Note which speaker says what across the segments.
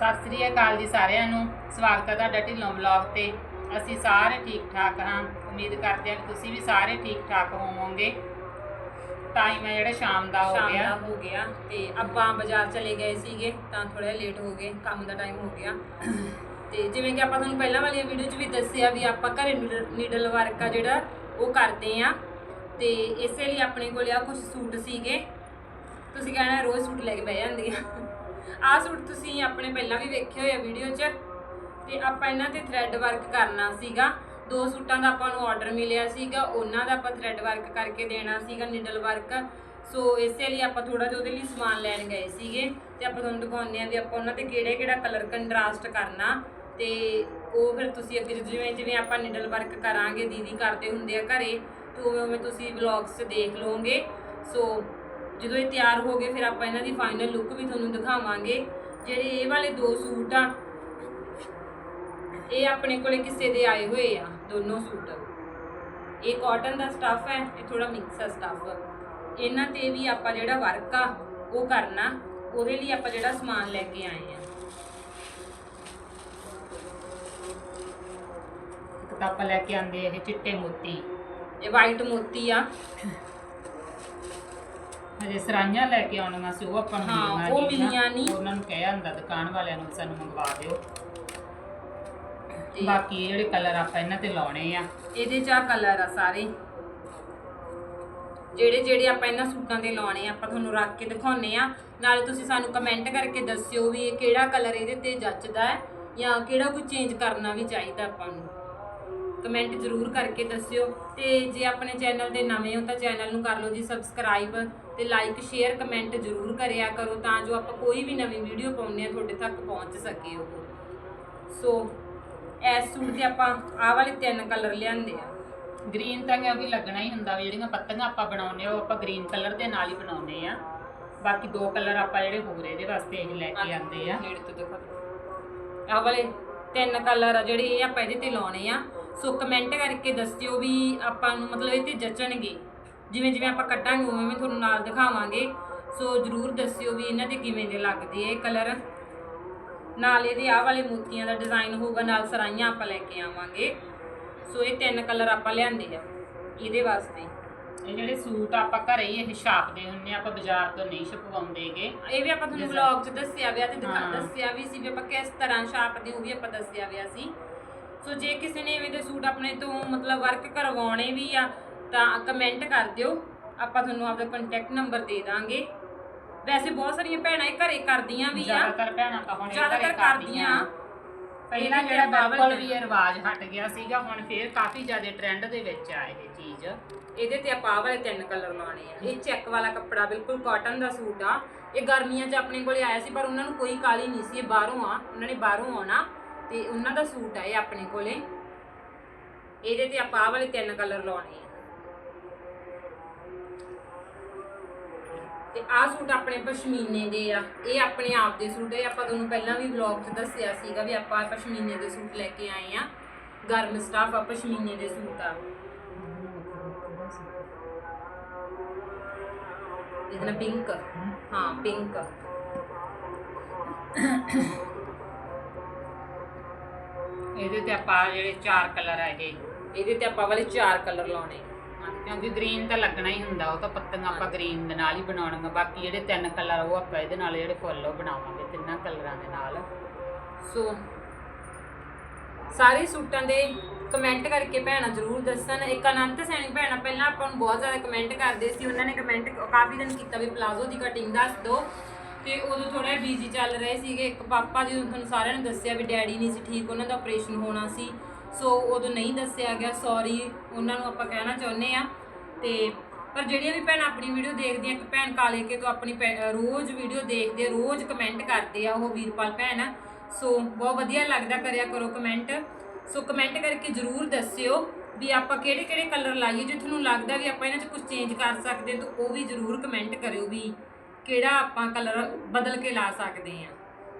Speaker 1: ਸਤਿ ਸ੍ਰੀ ਅਕਾਲ ਜੀ ਸਾਰਿਆਂ ਨੂੰ। ਸਵਾਗਤ ਹੈ ਤੁਹਾਡਾ ਢਿੱਲੋਂ ਵਲੌਗ ਤੇ। ਅਸੀਂ ਸਾਰੇ ਠੀਕ ਠਾਕ ਹਾਂ। ਉਮੀਦ ਕਰਦੇ ਹਾਂ ਕਿ ਤੁਸੀਂ ਵੀ ਸਾਰੇ ਠੀਕ ਠਾਕ ਹੋਵੋਗੇ। ਟਾਈਮ ਹੈ ਜਿਹੜਾ ਸ਼ਾਮ ਦਾ ਹੋ
Speaker 2: ਸ਼ਾਮ
Speaker 1: ਗਿਆ।
Speaker 2: ਦਾ ਹੋ ਗਿਆ ਤੇ ਆਪਾਂ ਬਾਜ਼ਾਰ ਚਲੇ ਗਏ ਸੀਗੇ ਤਾਂ ਥੋੜਾ ਲੇਟ ਹੋ ਗਏ ਕੰਮ ਦਾ ਟਾਈਮ ਹੋ ਗਿਆ। ਤੇ ਜਿਵੇਂ ਕਿ ਆਪਾਂ ਤੁਹਾਨੂੰ ਪਹਿਲਾਂ ਵਾਲੀ ਵੀਡੀਓ 'ਚ ਵੀ ਦੱਸਿਆ ਵੀ ਆਪਾਂ ਘਰੇ ਨੀਡਲ ਵਰਕ ਆ ਜਿਹੜਾ ਉਹ ਕਰਦੇ ਆ ਤੇ ਇਸੇ ਲਈ ਆਪਣੇ ਕੋਲ ਆ ਕੁਝ ਸੂਟ ਸੀਗੇ। ਤੁਸੀਂ ਕਹਿਣਾ ਰੋਜ਼ ਸੂਟ ਲੈ ਕੇ ਬਹਿ ਜਾਂਦੀ ਆ ਆਹ ਸੂਟ ਤੁਸੀਂ ਆਪਣੇ ਪਹਿਲਾਂ ਵੀ ਵੇਖੇ ਹੋਏ ਆ ਵੀਡੀਓ 'ਚ ਤੇ ਆਪਾਂ ਇਹਨਾਂ ਤੇ ਥ੍ਰੈਡ ਵਰਕ ਕਰਨਾ ਸੀਗਾ। ਦੋ ਸੂਟਾਂ ਦਾ ਆਪਾਂ ਨੂੰ ਆਰਡਰ ਮਿਲਿਆ ਸੀਗਾ, ਉਹਨਾਂ ਦਾ ਆਪਾਂ ਥ੍ਰੈਡ ਵਰਕ ਕਰਕੇ ਦੇਣਾ ਸੀਗਾ ਨੀਡਲ ਵਰਕ ਸੋ ਇਸੇ ਲਈ ਆਪਾਂ ਥੋੜਾ ਜਿਹਾ ਉਹਦੇ ਲਈ ਸਮਾਨ ਲੈਣ ਗਏ ਸੀਗੇ ਤੇ ਆਪਾਂ ਤੁਹਾਨੂੰ ਦਿਖਾਉਂਦੇ ਆ ਵੀ ਆਪਾਂ ਉਹਨਾਂ ਤੇ ਕਿਹੜੇ ਕਿਹੜਾ ਕਲਰ ਕੰਟਰਾਸਟ ਕਰਨਾ ਤੇ ਉਹ ਫਿਰ ਤੁਸੀਂ ਅੱਗੇ ਜਿਵੇਂ ਜਿਵੇਂ ਆਪਾਂ ਨੀਡਲ ਵਰਕ ਕਰਾਂਗੇ ਦੀਦੀ ਕਰਦੇ ਹੁੰਦੇ ਆ ਘਰੇ, ਤੇ ਉਵੇਂ ਉਵੇਂ ਤੁਸੀਂ ਵਲੌਗਸ 'ਚ ਦੇਖ ਲਓਗੇ। ਸੋ ਜਦੋਂ ਇਹ ਤਿਆਰ ਹੋ ਗਏ ਫਿਰ ਆਪਾਂ ਇਹਨਾਂ ਦੀ ਫਾਈਨਲ ਲੁੱਕ ਵੀ ਤੁਹਾਨੂੰ ਦਿਖਾਵਾਂਗੇ। ਜਿਹੜੇ ਇਹ ਵਾਲੇ ਦੋ ਸੂਟ ਆ ਇਹ ਆਪਣੇ ਕੋਲੇ ਕਿਸੇ ਦੇ ਆਏ ਹੋਏ ਆ ਦੋਨੋਂ ਸੂਟ। ਇਹ ਕਾਟਨ ਦਾ ਸਟੱਫ ਹੈ ਇਹ ਥੋੜਾ ਮਿਕਸ ਹੈ ਸਟੱਫ ਇਹਨਾਂ ਤੇ ਵੀ ਆਪਾਂ ਜਿਹੜਾ ਵਰਕ ਆ ਉਹ ਕਰਨਾ ਉਹਦੇ ਲਈ ਆਪਾਂ ਜਿਹੜਾ ਸਮਾਨ ਲੈ ਕੇ ਆਏ ਆ।
Speaker 1: ਇੱਕ ਤਾਂ ਆਪਾਂ ਲੈ ਕੇ ਆਂਦੇ ਇਹ ਚਿੱਟੇ ਮੋਤੀ।
Speaker 2: ਇਹ ਵਾਈਟ ਮੋਤੀ ਆ।
Speaker 1: ਹਜੇ ਸਰਾਈਆਂ ਲੈ ਕੇ ਆਉਣੀਆਂ ਸੀ ਉਹ ਆਪਾਂ ਨੂੰ
Speaker 2: ਹਾਂ,
Speaker 1: ਮਿਲੀਆਂ
Speaker 2: ਉਹ
Speaker 1: ਨਾ।
Speaker 2: ਮਿਲੀਆਂ ਨਹੀਂ।
Speaker 1: ਉਹਨਾਂ ਨੂੰ ਕਹਿਆ ਹੁੰਦਾ ਦੁਕਾਨ ਵਾਲਿਆਂ ਨੂੰ ਸਾਨੂੰ ਮੰਗਵਾ ਦਿਓ।
Speaker 2: ਤੇ
Speaker 1: ਬਾਕੀ ਇਹ ਜਿਹੜੇ ਕਲਰ ਆਪਾਂ ਇਹਨਾਂ ਤੇ ਲਾਉਣੇ ਆ।
Speaker 2: ਇਹਦੇ ਚ ਆ ਕਲਰ ਆ ਸਾਰੇ। ਜਿਹੜੇ ਜਿਹੜੇ ਆਪਾਂ ਇਹਨਾਂ ਸੂਟਾਂ ਤੇ ਲਾਉਣੇ ਆ ਆਪਾਂ ਤੁਹਾਨੂੰ ਰੱਖ ਕੇ ਦਿਖਾਉਨੇ ਆ। ਨਾਲੇ ਤੁਸੀਂ ਸਾਨੂੰ ਕਮੈਂਟ ਕਰਕੇ ਦੱਸਿਓ ਵੀ ਇਹ ਕਿਹੜਾ ਕਲਰ ਇਹਦੇ ਤੇ ਜੱਚਦਾ ਹੈ ਜਾਂ ਕਿਹੜਾ ਕੋਈ ਚੇਂਜ ਕਰਨਾ ਵੀ ਚਾਹੀਦਾ ਆਪਾਂ ਨੂੰ। ਕਮੈਂਟ ਜ਼ਰੂਰ ਕਰਕੇ ਦੱਸਿਓ ਤੇ ਜੇ ਆਪਣੇ ਚੈਨਲ ਤੇ ਨਵੇਂ ਹੋ ਤਾਂ ਚੈਨਲ ਨੂੰ ਕਰ ਲਓ ਜੀ ਸਬਸਕ੍ਰਾਈਬ ਤੇ ਲਾਈਕ ਸ਼ੇਅਰ ਕਮੈਂਟ ਜ਼ਰੂਰ ਕਰਿਆ ਕਰੋ ਤਾਂ ਜੋ ਆਪਾਂ ਕੋਈ ਵੀ ਨਵੀਂ ਵੀਡੀਓ ਪਾਉਂਦੇ ਆ ਤੁਹਾਡੇ ਤੱਕ ਪਹੁੰਚ ਸਕੇ ਉਹ। ਸੋ ਇਸ ਸੂਟ ਦੇ ਆਪਾਂ ਆਹ ਵਾਲੇ ਤਿੰਨ ਕਲਰ ਲਿਆਂਦੇ ਆ।
Speaker 1: ਗ੍ਰੀਨ ਤਾਂ ਕਿਉਂਕਿ ਲੱਗਣਾ ਹੀ ਹੁੰਦਾ ਵੀ ਜਿਹੜੀਆਂ ਪੱਤੀਆਂ ਆਪਾਂ ਬਣਾਉਂਦੇ ਆ ਉਹ ਆਪਾਂ ਗ੍ਰੀਨ ਕਲਰ ਦੇ ਨਾਲ ਹੀ ਬਣਾਉਂਦੇ ਆ ਬਾਕੀ ਦੋ ਕਲਰ ਆਪਾਂ ਜਿਹੜੇ ਹੋਰ ਇਹਦੇ ਵਾਸਤੇ ਇਹ ਲੈ ਕੇ ਆਂਦੇ ਆ
Speaker 2: ਨੇੜੇ ਤੋਂ ਦੇਖੋ ਆਹ ਵਾਲੇ ਤਿੰਨ ਕਲਰ ਆ ਜਿਹੜੇ ਇਹ ਆਪਾਂ ਇਹਦੇ ਤੇ ਲਾਉਣੇ ਆ। ਸੋ ਕਮੈਂਟ ਕਰਕੇ ਦੱਸਿਓ ਵੀ ਆਪਾਂ ਨੂੰ ਮਤਲਬ ਇਹ ਤੇ ਜਚਣਗੇ। ਜਿਵੇਂ ਜਿਵੇਂ ਆਪਾਂ ਕੱਟਾਂਗੇ ਉਵੇਂ ਉਵੇਂ ਤੁਹਾਨੂੰ ਨਾਲ ਦਿਖਾਵਾਂਗੇ। ਸੋ ਜਰੂਰ ਦੱਸਿਓ ਵੀ ਇਹਨਾਂ ਤੇ ਕਿਵੇਂ ਦੇ ਲੱਗਦੇ ਇਹ ਕਲਰ ਨਾਲ ਇਹਦੇ ਆਹ ਵਾਲੇ ਮੋਤੀਆਂ ਦਾ ਡਿਜ਼ਾਈਨ ਹੋਊਗਾ ਨਾਲ ਸਰਾਈਆਂ ਆਪਾਂ ਲੈ ਕੇ ਆਵਾਂਗੇ। ਸੋ ਇਹ ਤਿੰਨ ਕਲਰ ਆਪਾਂ ਲਿਆਂਦੇ ਆ ਇਹਦੇ ਵਾਸਤੇ।
Speaker 1: ਇਹ ਜਿਹੜੇ ਸੂਟ ਆਪਾਂ ਘਰੇ ਹੀ ਇਹ ਛਾਪਦੇ ਹੁੰਨੇ ਆਪਾਂ ਬਾਜ਼ਾਰ ਤੋਂ ਨਹੀਂ ਛਪਵਾਉਂਦੇਗੇ।
Speaker 2: ਇਹ ਵੀ ਆਪਾਂ ਤੁਹਾਨੂੰ ਵਲੌਗ 'ਚ ਦੱਸਿਆ ਵਿਆ ਤੇ ਦਿਖਾ
Speaker 1: ਹਾਂ।
Speaker 2: ਦੱਸਿਆ ਵੀ ਸੀ ਵੀ ਆਪਾਂ ਕਿਸ ਤਰ੍ਹਾਂ ਛਾਪਦੇ ਉਹ ਵੀ ਆਪਾਂ ਦੱਸਿਆ ਵਿਆ ਸੀ। ਸੋ ਜੇ ਕਿਸੇ ਨੇ ਐਵੇਂ ਦੇ ਸੂਟ ਆਪਣੇ ਤੋਂ ਮਤਲਬ ਵਰਕ ਕਰਵਾਉਣੇ ਵੀ ਆ ਤਾਂ ਕਮੈਂਟ ਕਰ ਦਿਓ। ਆਪਾਂ ਤੁਹਾਨੂੰ ਆਪਦਾ ਕੰਟੈਕਟ ਨੰਬਰ ਦੇ ਦਾਂਗੇ। ਵੈਸੇ ਬਹੁਤ ਸਾਰੀਆਂ ਭੈਣਾਂ ਇਹ ਘਰੇ ਕਰਦੀਆਂ ਵੀ ਆ।
Speaker 1: ਜ਼ਿਆਦਾਤਰ ਭੈਣਾਂ ਤਾਂ ਹੁਣ ਇਹ
Speaker 2: ਜ਼ਿਆਦਾਤਰ
Speaker 1: ਘਰੇ
Speaker 2: ਕਰਦੀਆਂ।
Speaker 1: ਪਹਿਲਾਂ ਜਿਹੜਾ
Speaker 2: ਬਾਬਲ
Speaker 1: ਬਿਲਕੁਲ ਵੀ ਇਹ ਰਿਵਾਜ ਹਟ ਗਿਆ ਸੀਗਾ ਹੁਣ ਫੇਰ ਕਾਫੀ ਜ਼ਿਆਦਾ ਟ੍ਰੈਂਡ ਦੇ ਵਿੱਚ ਆ ਇਹ ਚੀਜ਼।
Speaker 2: ਇਹਦੇ ਤੇ ਆਪਾਂ ਆਹ ਵਾਲੇ ਤਿੰਨ ਕਲਰ ਲਾਉਣੇ ਆ। ਇਹ ਚੈੱਕ ਵਾਲਾ ਕੱਪੜਾ ਬਿਲਕੁਲ ਕਾਟਨ ਦਾ ਸੂਟ ਆ। ਇਹ ਗਰਮੀਆਂ 'ਚ ਆਪਣੇ ਕੋਲੇ ਆਇਆ ਸੀ ਪਰ ਉਹਨਾਂ ਨੂੰ ਕੋਈ ਕਾਲੀ ਨਹੀਂ ਸੀ ਇਹ ਬਾਹਰੋਂ ਆ। ਉਹਨਾਂ ਨੇ ਬਾਹਰੋਂ ਆਉਣਾ। ਤੇ ਉਹਨਾਂ ਦਾ ਸੂਟ ਆ ਇਹ ਆਪਣੇ ਕੋਲੇ। ਇਹਦੇ ਤੇ ਆਪਾਂ ਆਹ ਵਾਲੇ ਤਿੰਨ ਕਲਰ ਲਾਉਣੇ ਆ। ਤੇ ਆਹ ਸੂਟ ਆਪਣੇ ਪਸ਼ਮੀਨੇ ਦੇ ਆ। ਇਹ ਆਪਣੇ ਆਪ ਦੇ ਸੂਟ ਹੈ ਆਪਾਂ ਤੁਹਾਨੂੰ ਪਹਿਲਾਂ ਵੀ ਵਲੌਗ 'ਚ ਦੱਸਿਆ ਸੀਗਾ ਵੀ ਆਪਾਂ ਪਸ਼ਮੀਨੇ ਦੇ ਸੂਟ ਲੈ ਕੇ ਆਏ ਆ। ਗਰਮ ਸਟਾਫ ਆ, ਪਸ਼ਮੀਨੇ ਦੇ ਸੂਟ ਆ। ਇਹਦਾ ਨਾ ਪਿੰਕ ਹਾਂ ਪਿੰਕ
Speaker 1: ਇਹਦੇ ਤੇ ਆਪਾਂ ਜਿਹੜੇ ਚਾਰ ਕਲਰ ਆ ਇਹ
Speaker 2: ਇਹਦੇ ਤੇ ਆਪਾਂ ਵਾਲੇ ਚਾਰ ਕਲਰ ਲਾਉਣੇ।
Speaker 1: ਕਿਉਂਕਿ ਗ੍ਰੀਨ ਤਾਂ ਲੱਗਣਾ ਹੀ ਹੁੰਦਾ ਉਹ ਤਾਂ ਪੱਤੀਆਂ ਆਪਾਂ ਗ੍ਰੀਨ ਦੇ ਨਾਲ ਹੀ ਬਣਾਉਣੀਆਂ ਬਾਕੀ ਜਿਹੜੇ ਤਿੰਨ ਕਲਰ ਉਹ ਆਪਾਂ ਇਹਦੇ ਨਾਲ ਜਿਹੜੇ ਫੁੱਲ ਉਹ ਬਣਾਵਾਂਗੇ ਤਿੰਨਾਂ ਕਲਰਾਂ ਦੇ ਨਾਲ।
Speaker 2: ਸੋ ਸਾਰੇ ਸੂਟਾਂ ਦੇ ਕਮੈਂਟ ਕਰਕੇ ਭੈਣਾਂ ਜ਼ਰੂਰ ਦੱਸਣ। ਇੱਕ ਅਨੰਤ ਸੈਣੀ ਭੈਣਾਂ ਪਹਿਲਾਂ ਆਪਾਂ ਨੂੰ ਬਹੁਤ ਜ਼ਿਆਦਾ ਕਮੈਂਟ ਕਰਦੇ ਸੀ ਉਹਨਾਂ ਨੇ ਕਮੈਂਟ ਕਾਫੀ ਦਿਨ ਕੀਤਾ ਵੀ ਪਲਾਜ਼ੋ ਦੀ ਕਟਿੰਗ ਦੱਸ ਦਿਓ। ਤੇ ਉਦੋਂ ਥੋੜਾ ਬੀਜੀ ਚੱਲ ਰਹੇ ਸੀਗੇ। ਇੱਕ ਪਾਪਾ ਜੀ ਤੁਹਾਨੂੰ ਸਾਰਿਆਂ ਨੇ ਦੱਸਿਆ ਵੀ ਡੈਡੀ ਨਹੀਂ ਸੀ ਠੀਕ, ਉਹਨਾਂ ਦਾ ਆਪਰੇਸ਼ਨ ਹੋਣਾ ਸੀ। ਸੋ ਉਦੋਂ ਨਹੀਂ ਦੱਸਿਆ ਗਿਆ ਸੌਰੀ ਉਹਨਾਂ ਨੂੰ ਆਪਾਂ ਕਹਿਣਾ ਚਾਹੁੰਦੇ ਆ ਤੇ ਪਰ ਜਿਹੜੀਆਂ ਵੀ ਭੈਣਾਂ ਆਪਣੀ ਵੀਡੀਓ ਦੇਖਦੀਆਂ, ਇੱਕ ਭੈਣ ਕਾਲੇ ਕੇ ਤੋਂ ਆਪਣੀ ਭੈ- ਰੋਜ਼ ਵੀਡੀਓ ਦੇਖਦੇ, ਰੋਜ਼ ਕਮੈਂਟ ਕਰਦੇ ਆ ਉਹ ਵੀਰਪਾਲ ਭੈਣ। ਸੋ ਬਹੁਤ ਵਧੀਆ ਲੱਗਦਾ ਕਰਿਆ ਕਰੋ ਕਮੈਂਟ ਸੋ ਕਮੈਂਟ ਕਰਕੇ ਜਰੂਰ ਦੱਸਿਓ ਵੀ ਆਪਾਂ ਕਿਹੜੇ ਕਿਹੜੇ ਕਲਰ ਲਾਈਏ, ਜੇ ਤੁਹਾਨੂੰ ਲੱਗਦਾ ਵੀ ਆਪਾਂ ਇਹਨਾਂ 'ਚ ਕੁਝ ਚੇਂਜ ਕਰ ਸਕਦੇ ਤਾਂ ਉਹ ਵੀ ਜਰੂਰ ਕਮੈਂਟ ਕਰਿਓ ਵੀ। ਕਿਹੜਾ ਆਪਾਂ ਕਲਰ ਬਦਲ ਕੇ ਲਾ ਸਕਦੇ ਆ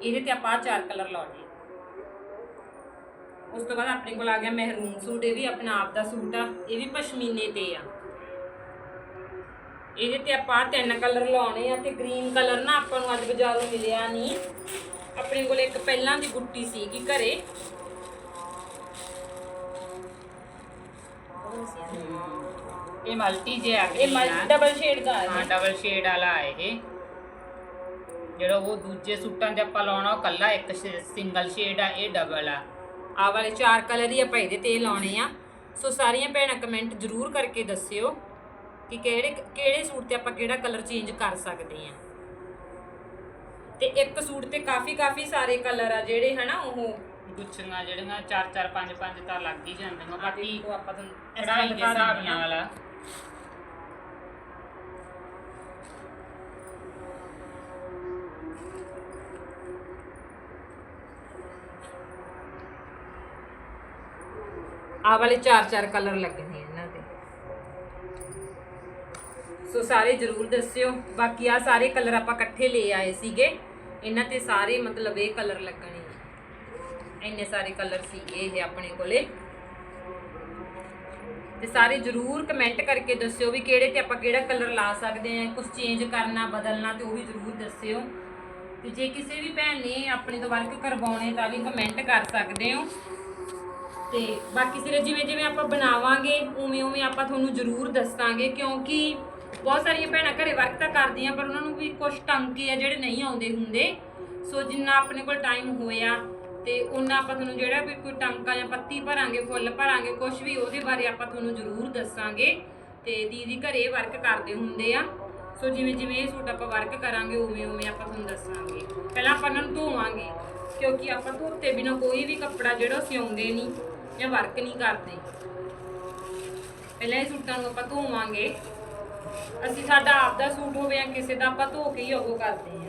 Speaker 2: ਇਹਦੇ ਤੇ ਆਪਾਂ ਚਾਰ ਕਲਰ ਲਾਉਣੇ ਉਸ ਤੋਂ ਬਾਅਦ ਆਪਣੇ ਕੋਲ ਆ ਗਿਆ ਮਹਿਰੂਨ ਸੂਟ ਇਹ ਵੀ ਆਪਣਾ ਆਪ ਦਾ ਸੂਟ ਆ ਇਹ ਵੀ ਪਸ਼ਮੀਨੇ ਤੇ ਆ। ਇਹਦੇ ਤੇ ਆਪਾਂ ਤਿੰਨ ਕਲਰ ਲਾਉਣੇ ਆ ਤੇ ਗ੍ਰੀਨ ਕਲਰ ਨਾ ਆਪਾਂ ਨੂੰ ਅੱਜ ਬਾਜ਼ਾਰੋਂ ਮਿਲਿਆ ਨਹੀਂ। ਆਪਣੇ ਕੋਲ ਇੱਕ ਪਹਿਲਾਂ ਦੀ ਗੁੱਟੀ ਸੀਗੀ ਘਰੇ।
Speaker 1: ਇਹ? ਮਲਟੀ ਜੇ ਆ
Speaker 2: ਇਹ ਮਲਟੀ ਡਬਲ ਸ਼ੇਡ ਦਾ
Speaker 1: ਹਾਂ
Speaker 2: ਹੈ
Speaker 1: ਡਬਲ ਸ਼ੇਡ ਵਾਲਾ ਹੈ ਇਹ। ਜਿਹੜਾ ਉਹ ਦੂਜੇ ਸੂਟਾਂ 'ਤੇ ਆਪਾਂ ਲਾਉਣਾ ਉਹ ਕੱਲਾ ਇੱਕ ਸਿੰਗਲ ਸ਼ੇਡ ਆ ਇਹ ਡਬਲ ਆ।
Speaker 2: ਆ ਵਾਲੇ ਚਾਰ ਕਲਰ ਹੀ ਆਪਾਂ ਇਹਦੇ ਤੇ ਲਾਉਣੇ ਆ। ਸੋ ਸਾਰੀਆਂ ਭੈਣਾਂ ਕਮੈਂਟ ਜ਼ਰੂਰ ਕਰਕੇ ਦੱਸਿਓ ਕਿ ਕਿਹੜੇ ਕਿਹੜੇ ਸੂਟ ਤੇ ਆਪਾਂ ਕਿਹੜਾ ਕਲਰ ਚੇਂਜ ਕਰ ਸਕਦੇ ਆ। ਤੇ ਇੱਕ ਸੂਟ ਤੇ ਕਾਫੀ ਕਾਫੀ ਸਾਰੇ ਕਲਰ ਆ ਜਿਹੜੇ ਹਨਾ ਉਹ
Speaker 1: ਗੁੱਛੀਆਂ ਜਿਹੜੀਆਂ 4 4 5 5 ਤਾਂ ਲੱਗ ਹੀ ਜਾਂਦੀਆਂ। ਬਾਕੀ
Speaker 2: ਉਹ ਆਪਾਂ ਤੁਹਾਨੂੰ ਇਸ
Speaker 1: ਕਢਾਈ ਦੇ ਹਿਸਾਬ। ਨਾਲ ਆ।
Speaker 2: ਆ ਵਾਲੇ ਚਾਰ ਚਾਰ ਕਲਰ ਲੱਗਣੇ ਆ ਇਹਨਾਂ ਦੇ। ਸੋ ਸਾਰੇ ਜਰੂਰ ਦੱਸਿਓ। ਬਾਕੀ ਆ ਸਾਰੇ ਕਲਰ ਆਪਾਂ ਇਕੱਠੇ ਲੈ ਆਏ ਸੀਗੇ। ਇਹਨਾਂ ਤੇ ਸਾਰੇ ਮਤਲਬ ਇਹ ਕਲਰ ਲੱਗਣੇ ਇੰਨੇ ਸਾਰੇ ਕਲਰ ਸੀਗੇ ਇਹ ਆਪਣੇ ਕੋਲੇ। ਤੇ ਸਾਰੇ ਜਰੂਰ ਕਮੈਂਟ ਕਰਕੇ ਦੱਸਿਓ ਵੀ ਕਿਹੜੇ ਤੇ ਆਪਾਂ ਕਿਹੜਾ ਕਲਰ ਲਾ ਸਕਦੇ ਆ। ਕੁਝ ਚੇਂਜ ਕਰਨਾ, ਬਦਲਣਾ ਤੇ ਉਹ ਵੀ ਜਰੂਰ ਦੱਸਿਓ। ਤੇ ਜੇ ਕਿਸੇ ਵੀ ਭੈਣ ਨੇ ਆਪਣੇ ਤੋਂ ਵਰਕ ਕਰਵਾਉਣੇ ਤਾਂ ਵੀ ਕਮੈਂਟ ਕਰ ਸਕਦੇ ਹੋ। ਤੇ ਬਾਕੀ ਸਿਰੇ ਜਿਵੇਂ ਜਿਵੇਂ ਆਪਾਂ ਬਣਾਵਾਂਗੇ, ਉਵੇਂ ਉਵੇਂ ਆਪਾਂ ਤੁਹਾਨੂੰ ਜ਼ਰੂਰ ਦੱਸਾਂਗੇ, ਕਿਉਂਕਿ ਬਹੁਤ ਸਾਰੀਆਂ ਭੈਣਾਂ ਘਰੇ ਵਰਕ ਤਾਂ ਕਰਦੀਆਂ, ਪਰ ਉਹਨਾਂ ਨੂੰ ਵੀ ਕੁਝ ਟੰਕੇ ਆ ਜਿਹੜੇ ਨਹੀਂ ਆਉਂਦੇ ਹੁੰਦੇ। ਸੋ ਜਿੰਨਾ ਆਪਣੇ ਕੋਲ ਟਾਈਮ ਹੋਇਆ ਤੇ ਉਹਨਾਂ ਆਪਾਂ ਤੁਹਾਨੂੰ ਜਿਹੜਾ ਵੀ ਕੋਈ ਟੰਕਾ ਜਾਂ ਪੱਤੀ ਭਰਾਂਗੇ, ਫੁੱਲ ਭਰਾਂਗੇ ਕੁਝ ਵੀ, ਉਹਦੇ ਬਾਰੇ ਆਪਾਂ ਤੁਹਾਨੂੰ ਜ਼ਰੂਰ ਦੱਸਾਂਗੇ। ਤੇ ਦੀਦੀ ਘਰੇ ਵਰਕ ਕਰਦੇ ਹੁੰਦੇ ਆ। ਸੋ ਜਿਵੇਂ ਜਿਵੇਂ ਇਹ ਸੂਟ ਆਪਾਂ ਵਰਕ ਕਰਾਂਗੇ, ਉਵੇਂ ਉਵੇਂ ਆਪਾਂ ਤੁਹਾਨੂੰ ਦੱਸਾਂਗੇ। ਪਹਿਲਾਂ ਆਪਾਂ ਇਹਨਾਂ ਨੂੰ ਧੋਵਾਂਗੇ, ਕਿਉਂਕਿ ਆਪਾਂ ਧੋਤੇ ਬਿਨਾ ਕੋਈ ਵੀ ਕੱਪੜਾ ਜਿਹੜਾ ਸਿਉਂਦੇ ਨਹੀਂ। ਜਾਂ ਵਰਕ ਨਹੀਂ ਕਰਦੇ। ਪਹਿਲਾਂ ਇਹ ਸੂਟਾਂ ਨੂੰ ਆਪਾਂ ਧੋਵਾਂਗੇ। ਅਸੀਂ ਸਾਡਾ ਆਪ ਦਾ ਸੂਟ ਹੋਵੇ ਜਾਂ ਕਿਸੇ ਦਾ ਆਪਾਂ ਧੋ ਕੇ ਹੀ ਉਹ ਕਰਦੇ ਆ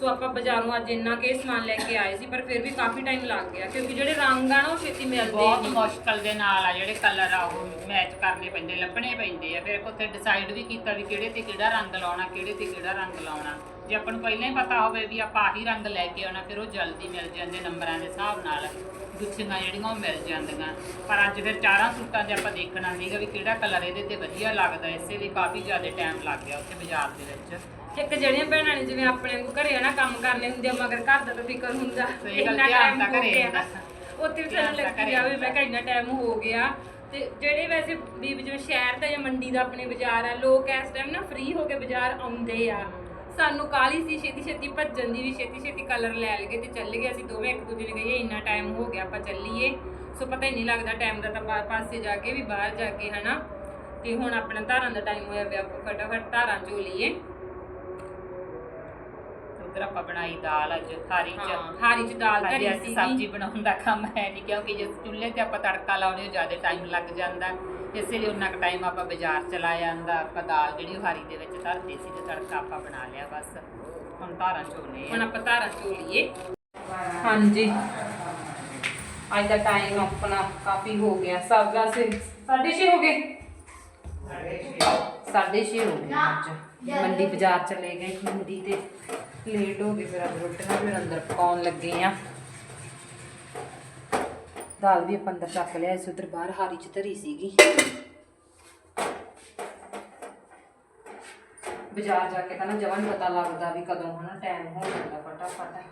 Speaker 2: ਸੋ ਆਪਾਂ ਬਾਜ਼ਾਰੋਂ ਅੱਜ ਇੰਨਾ ਕੇ ਸਮਾਨ ਲੈ ਕੇ ਆਏ ਸੀ ਪਰ ਫਿਰ ਵੀ ਕਾਫੀ ਟਾਈਮ ਲੱਗ ਗਿਆ ਕਿਉਂਕਿ ਜਿਹੜੇ ਰੰਗ ਆ ਨਾ ਉਹ ਛੇਤੀ ਮਿਲਦੇ
Speaker 1: ਬਹੁਤ
Speaker 2: ਨਹੀਂ।
Speaker 1: ਮੁਸ਼ਕਲ ਦੇ ਨਾਲ ਆ ਜਿਹੜੇ ਕਲਰ ਆ ਉਹ ਮੈਚ ਕਰਨੇ ਪੈਂਦੇ ਲੱਭਣੇ ਪੈਂਦੇ ਆ। ਫਿਰ ਉੱਥੇ ਡਿਸਾਈਡ ਵੀ ਕੀਤਾ ਵੀ ਕਿਹੜੇ ਤੇ ਕਿਹੜਾ ਰੰਗ ਲਾਉਣਾ ਕਿਹੜੇ ਤੇ ਕਿਹੜਾ ਰੰਗ ਲਾਉਣਾ। ਜੇ ਆਪਾਂ ਨੂੰ ਪਹਿਲਾਂ ਹੀ ਪਤਾ ਹੋਵੇ ਵੀ ਆਪਾਂ ਆਹੀ ਰੰਗ ਲੈ ਕੇ ਆਉਣਾ ਫਿਰ ਉਹ ਜਲਦੀ ਮਿਲ ਜਾਂਦੇ ਨੰਬਰਾਂ ਦੇ ਹਿਸਾਬ ਨਾਲ ਗੁੱਛੀਆਂ ਜਿਹੜੀਆਂ ਉਹ ਮਿਲ ਜਾਂਦੀਆਂ ਪਰ ਅੱਜ ਫਿਰ ਚਾਰਾਂ ਸੂਟਾਂ 'ਤੇ ਆਪਾਂ ਦੇਖਣਾ ਸੀਗਾ ਵੀ ਕਿਹੜਾ ਕਲਰ ਇਹਦੇ ਤੇ ਵਧੀਆ ਲੱਗਦਾ ਇਸੇ ਲਈ ਕਾਫੀ ਜ਼ਿਆਦਾ ਟਾਈਮ ਲੱਗ ਗਿਆ ਉੱਥੇ ਬਾਜ਼ਾਰ ਦੇ ਵਿੱਚ
Speaker 2: ਇੱਕ ਜਿਹੜੀਆਂ ਭੈਣਾਂ ਨੇ ਜਿਵੇਂ ਆਪਣੇ ਨੂੰ ਘਰੇ ਨਾ ਕੰਮ ਕਰਨੇ ਹੁੰਦੇ ਆ ਮਗਰ ਘਰ ਦਾ ਤਾਂ ਫਿਕਰ ਹੁੰਦਾ
Speaker 1: ਸਹੀ ਗੱਲ, ਧਿਆਨ ਤਾਂ ਘਰੇ। ਹੁੰਦਾ।
Speaker 2: ਉੱਥੇ ਵੀ ਸਾਨੂੰ ਲੱਗੀ ਜਾਵੇ। ਮੈਂ ਕਿਹਾ ਇੰਨਾ ਟਾਈਮ ਹੋ ਗਿਆ ਤੇ ਜਿਹੜੇ ਵੈਸੇ ਵੀ ਜਿਵੇਂ ਸ਼ਹਿਰ ਦਾ ਜਾਂ ਮੰਡੀ ਦਾ ਆਪਣੇ ਬਾਜ਼ਾਰ ਆ ਲੋਕ ਇਸ ਟਾਈਮ ਨਾ ਫ੍ਰੀ ਹੋ ਕੇ ਬਾਜ਼ਾਰ ਆਉਂਦੇ ਆ ਸਾਨੂੰ ਕਾਲੀ ਸੀ ਛੇਤੀ ਛੇਤੀ ਭੱਜਣ ਦੀ ਵੀ ਛੇਤੀ ਛੇਤੀ ਕਲਰ ਲੈ ਲਗੇ ਤੇ ਚੱਲ ਗਏ ਅਸੀਂ ਦੋਵੇਂ ਇੱਕ ਦੂਜੇ ਨੇ ਕਹੀਏ ਇੰਨਾ ਟਾਈਮ ਹੋ ਗਿਆ ਆਪਾਂ ਚੱਲੀਏ। ਸੋ ਪਤਾ ਹੀ ਨਹੀਂ ਲੱਗਦਾ ਟਾਈਮ ਦਾ ਤਾਂ ਬਾ- ਪਾਸੇ ਜਾ ਕੇ ਵੀ ਬਾਹਰ ਜਾ ਕੇ ਹਨਾ? ਤੇ ਹੁਣ ਆਪਣਾ ਧਾਰਾਂ ਦਾ ਟਾਈਮ ਹੋਇਆ ਆਪਾਂ ਫਟਾਫਟ ਧਾਰਾਂ ਚੋ ਲਈਏ।
Speaker 1: ਉਧਰ ਆਪਾਂ ਬਣਾਈ ਦਾਲ ਅੱਜ ਹਰੀ ਚ।
Speaker 2: ਹਾਰੀ ਚ ਦਾਲ ਧਰੀ ਸੀ
Speaker 1: ਸਬਜ਼ੀ ਬਣਾਉਣ ਦਾ ਕੰਮ ਹੈ ਨਹੀਂ ਕਿਉਂਕਿ ਜੇ ਚੁੱਲ੍ਹੇ ਤੇ ਆਪਾਂ ਤੜਕਾ ਲਾਉਣੇ ਜ਼ਿਆਦਾ ਟਾਈਮ ਲੱਗ ਜਾਂਦਾ। ਇਸੇ ਲਈ ਉਨਾ ਕੁ ਟਾਈਮ ਆਪਾਂ ਬਾਜ਼ਾਰ ਚਲਾ ਜਾਂਦਾ ਆਪਾਂ ਦਾਲ ਜਿਹੜੀ ਉਹ ਹਰੀ ਦੇ ਵਿੱਚ ਧਰਦੇ ਸੀ ਤੇ ਤੜਕਾ ਆਪਾਂ ਬਣਾ ਲਿਆ ਬਸ। ਹੁਣ ਧਾਰਾਂ ਚੋਲੇ
Speaker 2: ਹੁਣ ਆਪਾਂ ਧਾਰਾਂ ਚੋ ਹਾਂਜੀ। ਅੱਜ ਦਾ ਟਾਈਮ ਆਪਣਾ ਕਾਫੀ ਹੋ ਗਿਆ। ਸਭ ਵੈਸੇ ਸਾਢੇ ਛੇ ਹੋ ਗਏ? ਸਾਢੇ ਛੇ ਹੋ ਗਏ ਅੱਜ। ਮੰਡੀ ਬਾਜ਼ਾਰ ਚਲੇ ਗਏ। ਮੰਡੀ ਤੇ ਲੇਟ ਹੋ ਗਏ ਫਿਰ ਅੱਜ ਰੋਟੀਆਂ ਫਿਰ ਅੰਦਰ ਪਕਾਉਣ ਲੱਗੇ ਆ। ਦਾਲ ਵੀ ਆਪਾਂ ਅੰਦਰ ਚੱਕ ਲਿਆ, ਇਸ ਉਧਰ ਬਾਹਰ ਹਾਰੀ ਚ ਧਰੀ ਸੀਗੀ। ਬਾਜ਼ਾਰ ਜਾ ਕੇ ਤਾਂ ਨਾ ਜਮਾਂ ਪਤਾ ਲੱਗਦਾ ਵੀ ਕਦੋਂ ਹਨਾ ਟਾਈਮ ਹੋ ਜਾਂਦਾ ਫਟਾਫਟ।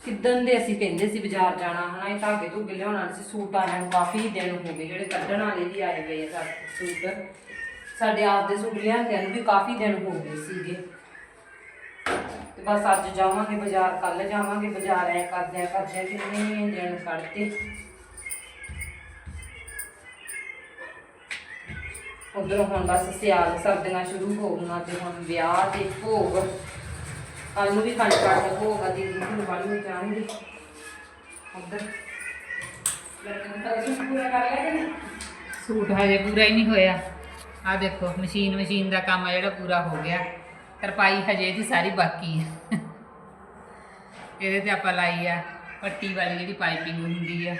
Speaker 2: ਕਿੱਦਣ ਦੇ ਅਸੀਂ ਕਹਿੰਦੇ ਸੀ ਬਾਜ਼ਾਰ ਜਾਣਾ ਹਨਾ, ਇਹ ਧਾਗੇ ਧੁੱਗੇ ਲਿਆਉਣਾ ਸੀ, ਸੂਟ ਆਇਆ ਨੂੰ ਕਾਫੀ ਦਿਨ ਹੋ ਗਏ, ਜਿਹੜੇ ਕੱਢਣ ਵਾਲੇ ਵੀ ਆਏ ਗਏ ਸਾਡੇ ਸੂਟ। ਸਾਡੇ ਆਪ ਦੇ ਸੂਟ ਲਿਆਂਦਿਆਂ ਨੂੰ ਵੀ ਕਾਫੀ ਦਿਨ ਹੋ ਗਏ ਸੀਗੇ। ਤੇ ਬਸ ਅੱਜ ਜਾਵਾਂਗੇ ਬਾਜ਼ਾਰ ਕੱਲ ਜਾਵਾਂਗੇ ਬਾਜ਼ਾਰ, ਐ ਕਰਦੇ ਆ, ਕਰਦੇ ਕਿੰਨੇ ਦਿਨ ਕੱਢਤੇ ਉਧਰੋਂ ਹੁਣ ਬਸ ਸਿਆਲ ਸਰਦੀਆਂ ਸ਼ੁਰੂ ਹੋ ਗਈਆਂ ਤੇ ਹੁਣ ਵਿਆਹ ਤੇ ਭੋਗ। ਕੱਲ ਨੂੰ ਵੀ ਖੰਡ ਪਾਠ ਦਾ ਭੋਗ ਆ, ਦੀਦੀ ਨੂੰ ਬੜੀ ਹੋ ਜਾਣਗੇ। ਉਧਰ।
Speaker 1: ਸੂਟ ਹਜੇ ਪੂਰਾ ਹੀ ਨਹੀਂ ਹੋਇਆ। ਆ ਦੇਖੋ, ਮਸ਼ੀਨ ਮਸ਼ੀਨ ਦਾ ਕੰਮ ਆ ਜਿਹੜਾ ਪੂਰਾ ਹੋ ਗਿਆ। ਤਰਪਾਈ ਹਜੇ ਇਹਦੀ ਸਾਰੀ ਬਾਕੀ ਹੈ। ਇਹਦੇ ਤੇ ਆਪਾਂ ਲਾਈ ਆ ਪੱਟੀ ਵਾਲੀ ਜਿਹੜੀ ਪਾਈਪਿੰਗ ਹੁੰਦੀ ਆ।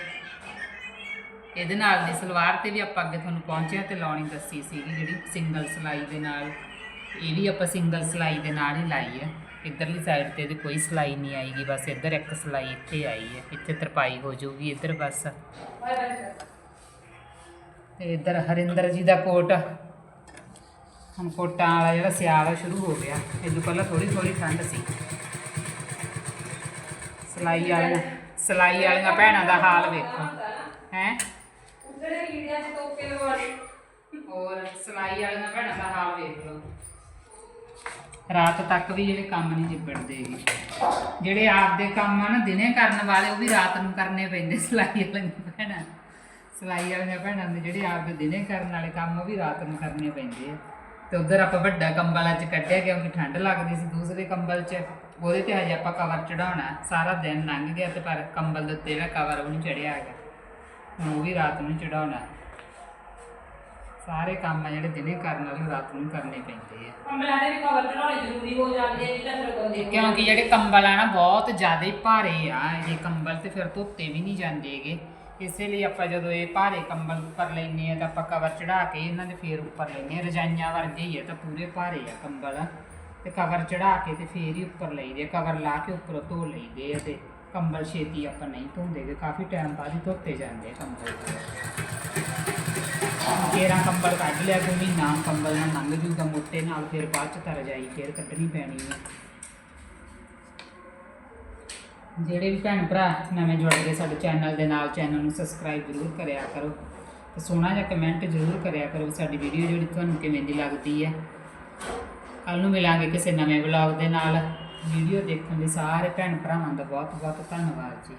Speaker 1: ਇਹਦੇ ਨਾਲ ਦੀ ਸਲਵਾਰ ਤੇ ਵੀ ਆਪਾਂ ਅੱਗੇ ਤੁਹਾਨੂੰ ਪਹੁੰਚਿਆ ਤੇ ਲਾਉਣੀ ਦੱਸੀ ਸੀਗੀ ਜਿਹੜੀ ਸਿੰਗਲ ਸਲਾਈ ਦੇ ਨਾਲ। ਇਹ ਵੀ ਆਪਾਂ ਸਿੰਗਲ ਸਲਾਈ ਦੇ ਨਾਲ ਹੀ ਲਾਈ ਹੈ ਇੱਧਰਲੀ ਸਾਈਡ ਤੇ ਇਹਦੀ ਕੋਈ ਸਲਾਈ ਨਹੀਂ ਆਏਗੀ ਬਸ ਇੱਧਰ ਇੱਕ ਸਲਾਈ ਇੱਥੇ ਆਈ ਹੈ ਇੱਥੇ ਤਰਪਾਈ ਹੋ ਜਾਊਗੀ ਇੱਧਰ ਬਸ। ਤੇ ਇੱਧਰ ਹਰਿੰਦਰ ਜੀ ਦਾ ਕੋਟ ਹੁਣ ਕੋਟਾਂ ਵਾਲਾ ਜਿਹੜਾ ਸਿਆਲ ਆ, ਸ਼ੁਰੂ ਹੋ ਗਿਆ। ਇਹਦੋਂ ਪਹਿਲਾਂ ਥੋੜੀ ਥੋੜੀ ਠੰਡ ਸੀ। ਸਲਾਈ ਵਾਲੀਆਂ ਸਲਾਈ ਵਾਲੀਆਂ ਭੈਣਾਂ ਦਾ ਹਾਲ ਵੇਖੋ। ਹੈ?
Speaker 2: ਉਧਰ ਲੀੜਿਆਂ 'ਚ ਟੋਪੇ ਲਵਾੜੇ
Speaker 1: ਹੋਰ, ਸਲਾਈ ਵਾਲੀਆਂ ਭੈਣਾਂ ਦਾ ਹਾਲ ਵੇਖ। ਲਓ ਰਾਤ ਤੱਕ ਵੀ ਜਿਹੜੇ ਕੰਮ ਨਹੀਂ ਨਿਬੜਦੇਗੇ ਜਿਹੜੇ ਆਪਦੇ ਕੰਮ ਆ ਨਾ, ਦਿਨੇ ਕਰਨ ਵਾਲੇ, ਉਹ ਵੀ ਰਾਤ ਨੂੰ ਕਰਨੇ ਪੈਂਦੇ ਸਲਾਈ ਵਾਲੀਆਂ ਭੈਣਾਂ। ਸਲਾਈ ਵਾਲੀਆਂ ਭੈਣਾਂ ਦੇ ਜਿਹੜੇ ਆਪਦੇ ਦਿਨੇ ਕਰਨ ਵਾਲੇ ਕੰਮ, ਉਹ ਵੀ ਰਾਤ ਨੂੰ ਕਰਨੇ ਪੈਂਦੇ ਆ। ਤੇ ਉਧਰ ਆਪਾਂ ਵੱਡਾ ਕੰਬਲ ਅੱਜ ਕੱਢਿਆ ਕਿਉਂਕਿ ਠੰਡ ਲੱਗਦੀ ਸੀ ਦੂਸਰੇ ਕੰਬਲ 'ਚ। ਉਹਦੇ ਤੇ ਹਜੇ ਆਪਾਂ ਕਵਰ ਚੜਾਉਣਾ ਸਾਰਾ ਦਿਨ ਲੰਘ ਗਿਆ ਤੇ ਪਰ ਕੰਬਲ ਦੇ ਉੱਤੇ ਜਿਹੜਾ ਕਵਰ ਉਹ ਨਹੀਂ ਚੜਿਆ ਹੈਗਾ ਹੁਣ ਉਹ ਵੀ ਰਾਤ ਨੂੰ ਚੜਾਉਣਾ ਸਾਰੇ ਕੰਮ ਆ ਜਿਹੜੇ ਦਿਨੇ ਕਰਨ ਵਾਲੇ ਉਹ ਰਾਤ ਨੂੰ ਕਰਨੇ ਪੈਂਦੇ ਆ।
Speaker 2: ਕੰਬਲਾਂ ਦੇ ਵੀ ਕਵਰ ਚੜਾਉਣੇ ਜ਼ਰੂਰੀ ਹੋ ਜਾਂਦੇ ਆ ਤਾਂ ਫਿਰ ਹੋ
Speaker 1: ਕਿਉਂਕਿ ਜਿਹੜੇ ਕੰਬਲ ਆ ਨਾ ਬਹੁਤ ਜ਼ਿਆਦਾ ਭਾਰੇ ਆ ਇਹ ਕੰਬਲ ਤੇ ਫਿਰ ਧੋਤੇ ਵੀ ਨਹੀਂ ਜਾਂਦੇਗੇ ਇਸੇ ਲਈ ਆਪਾਂ ਜਦੋਂ ਇਹ ਭਾਰੇ ਕੰਬਲ ਉੱਪਰ ਲੈਨੇ ਆ ਤਾਂ ਆਪਾਂ ਕਵਰ ਚੜਾ ਕੇ ਇਹਨਾਂ ਦੇ ਫੇਰ ਉੱਪਰ ਲੈਨੇ ਆ ਰਜਾਈਆਂ ਵਰਗੇ ਹੀ ਆ ਤਾਂ ਪੂਰੇ ਭਾਰੇ ਆ ਕੰਬਲ। ਤੇ ਕਵਰ ਚੜਾ ਕੇ ਤੇ ਫੇਰ ਹੀ ਉੱਪਰ ਲਈਦੇ ਕਵਰ ਲਾ ਕੇ ਉੱਪਰ ਧੋ ਲਈਦੇ ਆ ਤੇ ਕੰਬਲ ਛੇਤੀ ਆਪਾਂ ਨਹੀਂ ਧੋਂਦੇਗੇ ਕਾਫੀ ਟਾਈਮ ਬਾਅਦ ਹੀ ਧੋਤੇ ਜਾਂਦੇ ਆ ਕੰਬਲ। ਤੇਰਾ ਕੰਬਲ ਕੱਢ ਲਿਆ ਤੂੰ ਮਹੀਨਾ ਕੰਬਲ ਨਾਲ ਲੰਘ ਜੂਗਾ, ਮੋਟੇ ਨਾਲ ਫਿਰ ਬਾਅਦ ਚ ਤਰ ਜਾਈ, ਫੇਰ ਕੱਢਣੀ ਪੈਣੀ ਹੈ ਜਿਹੜੇ ਵੀ ਭੈਣ ਭਰਾ ਨਵੇਂ ਜੁੜ ਗਏ ਸਾਡੇ ਚੈਨਲ ਦੇ ਨਾਲ, ਚੈਨਲ ਨੂੰ ਸਬਸਕ੍ਰਾਈਬ ਜ਼ਰੂਰ ਕਰਿਆ ਕਰੋ ਤੇ ਸੋਹਣਾ ਜਿਹਾ ਕਮੈਂਟ ਜ਼ਰੂਰ ਕਰਿਆ ਕਰੋ ਸਾਡੀ ਵੀਡੀਓ ਜਿਹੜੀ ਤੁਹਾਨੂੰ ਕਿਵੇਂ ਦੀ ਲੱਗਦੀ ਹੈ। ਕੱਲ ਨੂੰ ਮਿਲਾਂਗੇ ਕਿਸੇ ਨਵੇਂ ਵਲੌਗ ਦੇ ਨਾਲ। ਵੀਡੀਓ ਦੇਖਣ ਲਈ ਸਾਰੇ ਭੈਣ ਭਰਾਵਾਂ ਦਾ ਬਹੁਤ ਬਹੁਤ ਧੰਨਵਾਦ ਜੀ।